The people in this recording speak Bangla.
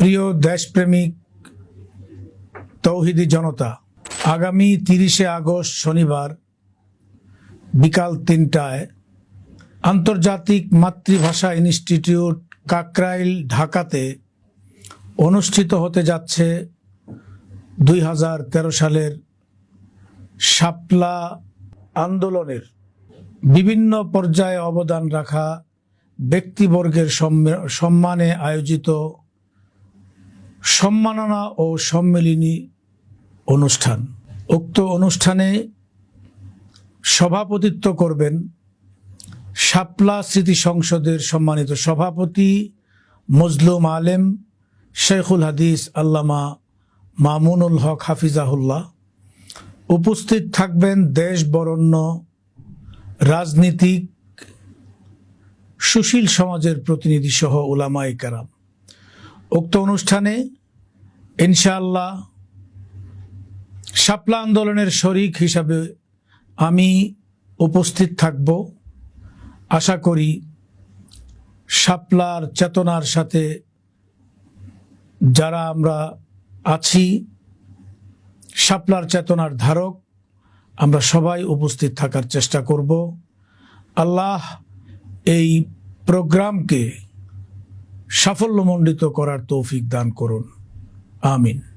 প্রিয় দেশপ্রেমিক তৌহিদি জনতা, আগামী তিরিশে আগস্ট শনিবার বিকাল তিনটায় আন্তর্জাতিক মাতৃভাষা ইনস্টিটিউট কাকরাইল, ঢাকাতে অনুষ্ঠিত হতে যাচ্ছে দুই হাজার তেরো সালের শাপলা আন্দোলনের বিভিন্ন পর্যায়ে অবদান রাখা ব্যক্তিবর্গের সম্মে- সম্মানে আয়োজিত সম্মাননা ও সম্মেলনী অনুষ্ঠান। উক্ত অনুষ্ঠানে সভাপতিত্ব করবেন শাপলা স্মৃতি সংসদের সম্মানিত সভাপতি মজলুম আলেম, শেখুল হাদিস আল্লামা মামুনুল হক হাফিজাহুল্লাহ। উপস্থিত থাকবেন দেশ বরণ্য রাজনীতিক সুশীল সমাজের প্রতিনিধি সহ ওলামাই কারাম। উক্ত অনুষ্ঠানে ইনশাআল্লাহ শাপলা আন্দোলনের শরিক হিসাবে আমি উপস্থিত থাকব। আশা করি শাপলার চেতনার সাথে যারা আমরা আছি, শাপলার চেতনার ধারক, আমরা সবাই উপস্থিত থাকার চেষ্টা করব। আল্লাহ এই প্রোগ্রামকে সাফল্যমণ্ডিত করার তৌফিক দান করুন। আমিন।